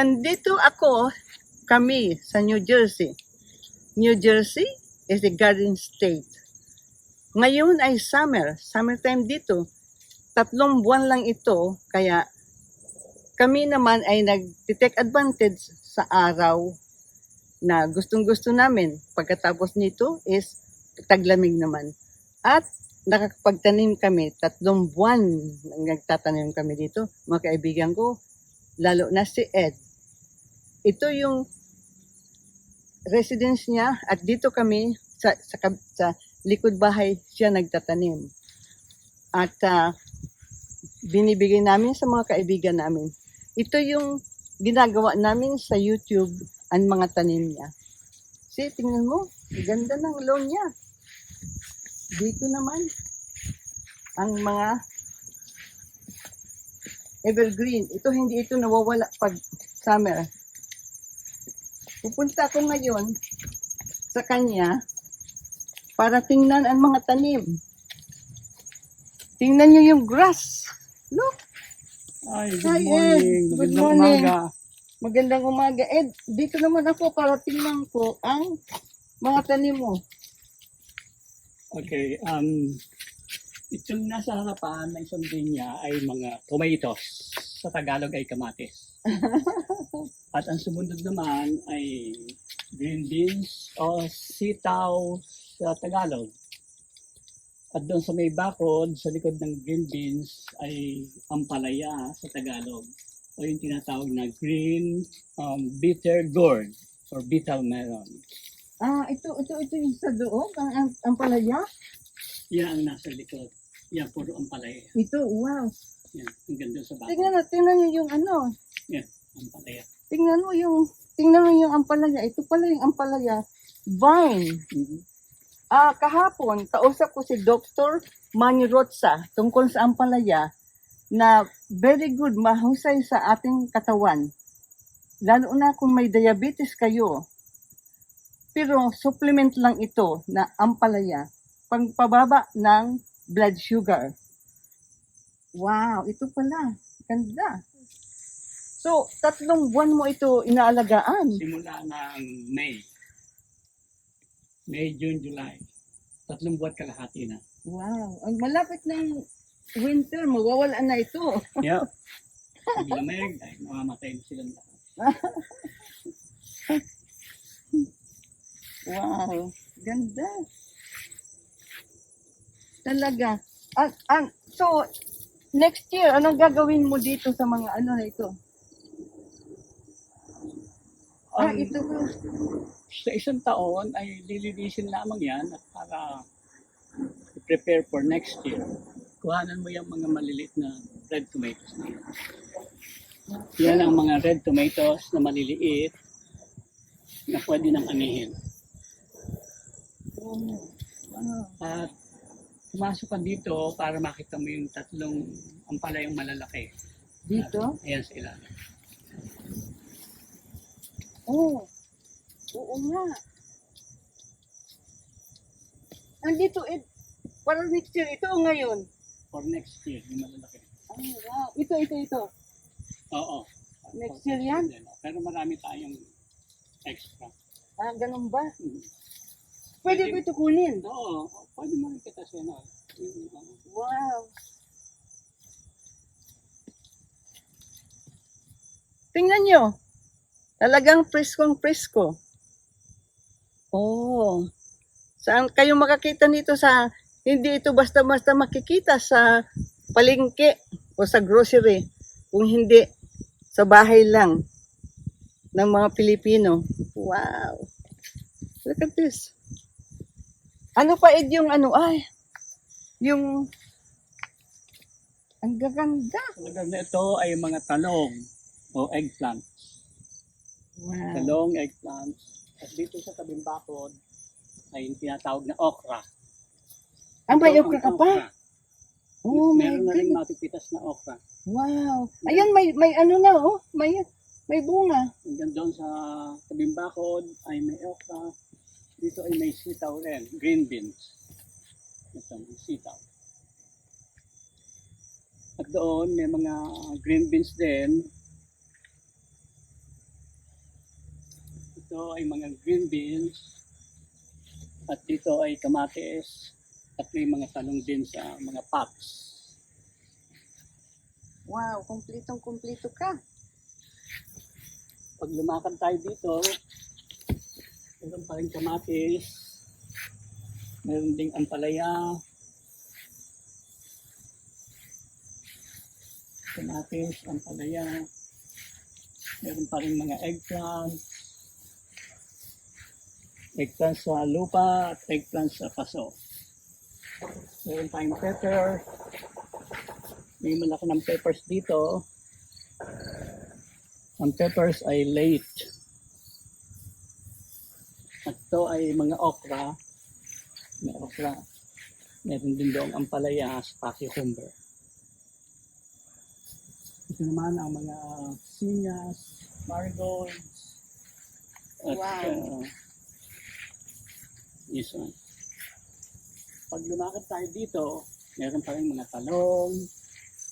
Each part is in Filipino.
Nandito ako, kami, sa New Jersey. New Jersey is a garden state. Ngayon ay summer, summertime dito. Tatlong buwan lang ito, kaya kami naman ay nag-take advantage sa araw na gustong-gusto namin. Pagkatapos nito is taglamig naman. At nakakapagtanim kami, tatlong buwan nagtatanim kami dito. Mga kaibigan ko, lalo na si Ed. Ito yung residence niya at dito kami sa, sa, sa likod bahay siya nagtatanim. At ah, binibigay namin sa mga kaibigan namin. Ito yung ginagawa namin sa YouTube ang mga tanim niya. See, tingnan mo, ganda ng lawn niya. Dito naman, ang mga evergreen. Ito hindi ito nawawala pag summer. Pupunta ako ngayon sa kanya para tingnan ang mga tanim. Tingnan niyo yung grass. Look, Ay, good Hi, Ed. morning. Good Magandang morning. umaga. magandang umaga. Ed, dito naman ako para tingnan ko ang mga tanim mo. Okay, um, itong nasa harapan ng isang niya ay mga tomatoes. Sa Tagalog ay kamatis. At ang sumunod naman ay green beans o sitaw sa Tagalog. At doon sa may bakod, sa likod ng green beans ay ampalaya sa Tagalog. O yung tinatawag na green um, bitter gourd or beetle melon. Ah, ito, ito, ito yung sa loob, ang, ang, ang palaya. Yan ang nasa likod. Yan, puro ampalaya. Ito, wow. Yan, hanggang doon sa bako. Tingnan mo, tingnan niyo yung ano. Yan, ampalaya. Tingnan mo yung, tingnan mo yung ampalaya. Ito pala yung ampalaya. Vine. Mhm. Ah, kahapon, kausap ko si Dr. Manny Rotsa tungkol sa ampalaya na very good, mahusay sa ating katawan. Lalo na kung may diabetes kayo. Pero supplement lang ito na ampalaya. Pagpababa ng blood sugar. Wow, ito pala. Ganda. So, tatlong buwan mo ito inaalagaan. Simula ng May. May, June, July. Tatlong buwan kalahati na. Wow, ang malapit ng winter, mawawala na ito. Yep. Pag lamig, ay mamamatay na silang lahat. Wow, ganda. Talaga. Ang, ang, so, next year, anong gagawin mo dito sa mga ano na ito? Ah, ito ba? Sa isang taon ay lilinisin lamang yan at para prepare for next year. Kuhanan mo yung mga maliliit na red tomatoes na yan. Yan ang mga red tomatoes na maliliit na pwede nang anihin. Wow. At pumasok ka dito para makita mo yung tatlong ampalayang malalaki. Dito? Ayan sa ilalim. Oh, oo nga. Andito, eh, para next year, ito o ngayon. For next year, yung malalaki. Oh, wow. Ito, ito, ito. Oo. Next year yan? Pero marami tayong extra. Ah, ganun ba? Mhm. Pwede ko ito kunin. Oo, pwede mo rin kita siya na. Wow. Tingnan nyo. Talagang preskong presko. Oh. Saan kayo makakita nito sa, hindi ito basta-basta makikita sa palengke o sa grocery. Kung hindi, sa bahay lang ng mga Pilipino. Wow. Look at this. Ano pa Ed yung ano, ay, yung, ang gaganda. Ito ay mga talong o eggplant. Wow. Talong, eggplant. At dito sa tabing bakod ay yung tinatawag na okra. Ang may okra ka pa? Oh my Meron na rin matipitas na okra. Wow. Ayun, may, may ano na, oh. May, may bunga. Hanggang doon sa tabing bakod ay may okra. Dito ay may sitaw rin, green beans. Ito, may sitaw. At doon may mga green beans din. Ito ay mga green beans. At dito ay kamatis. At may mga talong din sa mga pots. Wow, kumpletong kumpleto ka. Pag lumakad tayo dito, meron pa rin kamatis. Meron ding ampalaya. Kamatis, ampalaya. Meron pa rin mga eggplant. Eggplant sa lupa at eggplant sa paso. Meron tayong pepper. May malaki ng peppers dito. Ang peppers ay late. Ito ay mga okra. May okra. Meron din doon ang palaya sa cucumber. Ito naman ang mga sinyas, marigolds. At Wow. uh, this one. Pag lumakad tayo dito, meron pa rin mga talong,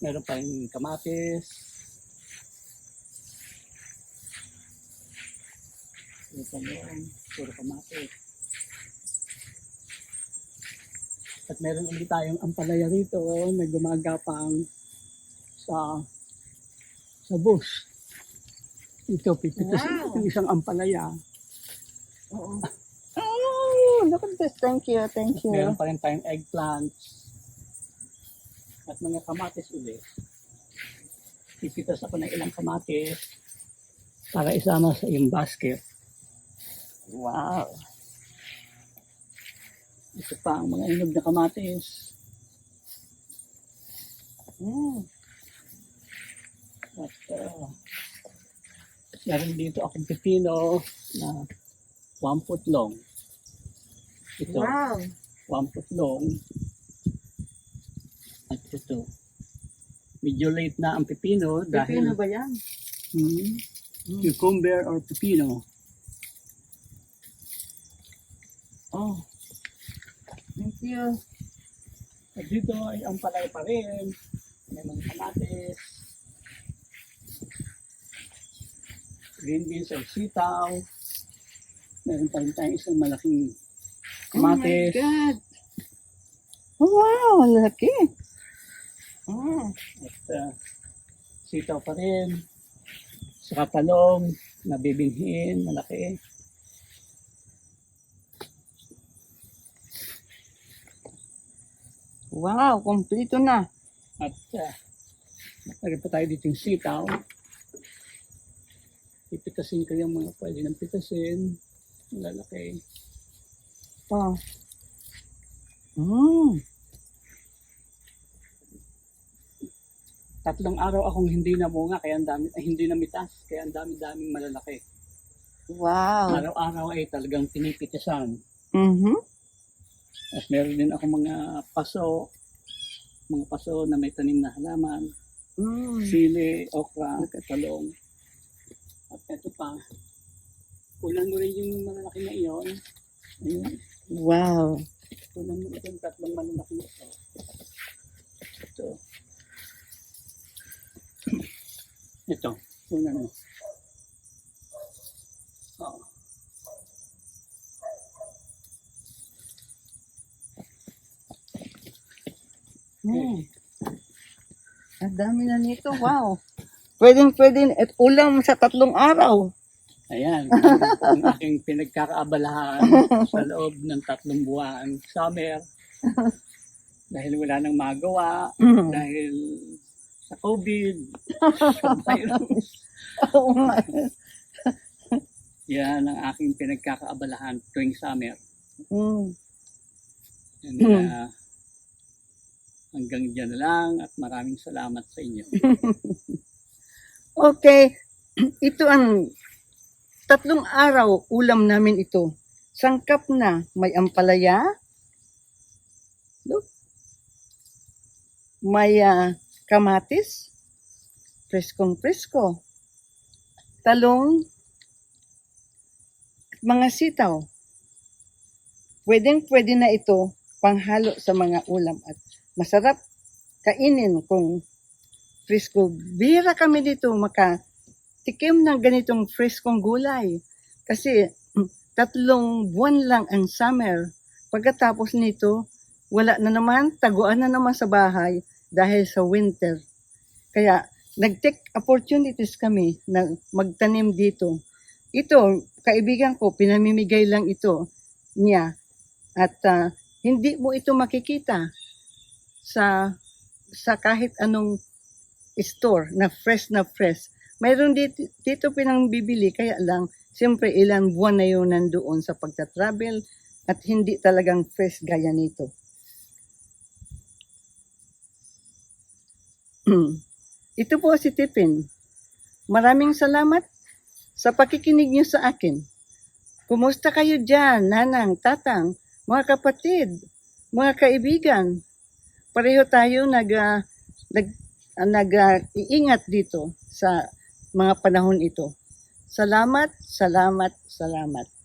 meron pa rin kamatis, Puro talong, puro kamatis. At meron ulit tayong ampalaya rito na gumagapang sa sa bush. Ito, pipitasin Wow. yung isang ampalaya. Oo. Oh, look at this. Thank you, thank you. Meron pa rin tayong eggplants. At mga kamatis ulit. Pipitas ako ng ilang kamatis para isama sa iyong basket. Wow. Ito pa ang mga inog na kamatis. Mm. At uh, meron dito akong pipino na one foot long. Ito, Wow. one foot long. At ito, medyo late na ang pipino dahil Pipino ba yan? Hmm, cucumber or pipino. Oh. Thank you. At dito ay ang palay pa rin. May mga kamatis. Green beans or sitaw. Meron pa rin tayong isang malaking Oh my kamatis. God. Oh, wow, ang laki. Oh. At uh, sitaw pa rin. Saka talong, nabibinhin, malaki. Wow, kumpleto na. At uh, meron pa tayo dito yung sitaw. Ipitasin ko yung mga pwede ng pitasin. Malalaki. Oh. Mm. Tatlong araw akong hindi namunga, kaya ang dami, ay, hindi namitas, kaya ang dami-daming malalaki. Wow. Araw-araw ay talagang pinipitisan. Mhm. At meron din ako mga paso, mga paso na may tanim na halaman, Mm. sili, okra, talong. At ito pa, kunan mo rin yung malalaki na iyon. Wow. kunan mo yung tatlong malalaki na ito. Ito. Ito, kunan mo. Oo. Mm. Ang dami na nito. Wow. Pwedeng pwede at ulam sa tatlong araw. Ayan, ang aking pinagkakaabalahan sa loob ng tatlong buwan. Summer, dahil wala nang magawa, Mm. dahil sa COVID, sa virus. Oo nga. Yan ang aking pinagkakaabalahan tuwing summer. Mm. And, Mm. uh, hanggang dyan lang at maraming salamat sa inyo. Okay. Ito ang tatlong araw ulam namin ito. Sangkap na may ampalaya. Look. May ah, kamatis. Preskong presko. Talong. Mga sitaw. Pwedeng pwede na ito panghalo sa mga ulam at masarap kainin kung Frisco. Bira kami dito maka tikim ng ganitong friskong gulay. Kasi mm, tatlong buwan lang ang summer. Pagkatapos nito, wala na naman, taguan na naman sa bahay dahil sa winter. Kaya nag-take opportunities kami na magtanim dito. Ito, kaibigan ko, pinamimigay lang ito niya. At ah, hindi mo ito makikita sa sa kahit anong store na fresh na fresh. Mayroon dito, dito pinang bibili, kaya lang, siyempre ilan buwan na yun nandoon sa pagta-travel at hindi talagang fresh gaya nito. Ito po si Tipin. Maraming salamat sa pakikinig niyo sa akin. Kumusta kayo dyan, nanang, tatang, mga kapatid, mga kaibigan? Pareho tayo nag, ah, nag, ah, nag ah, iingat dito sa mga panahon ito. Salamat, salamat, salamat.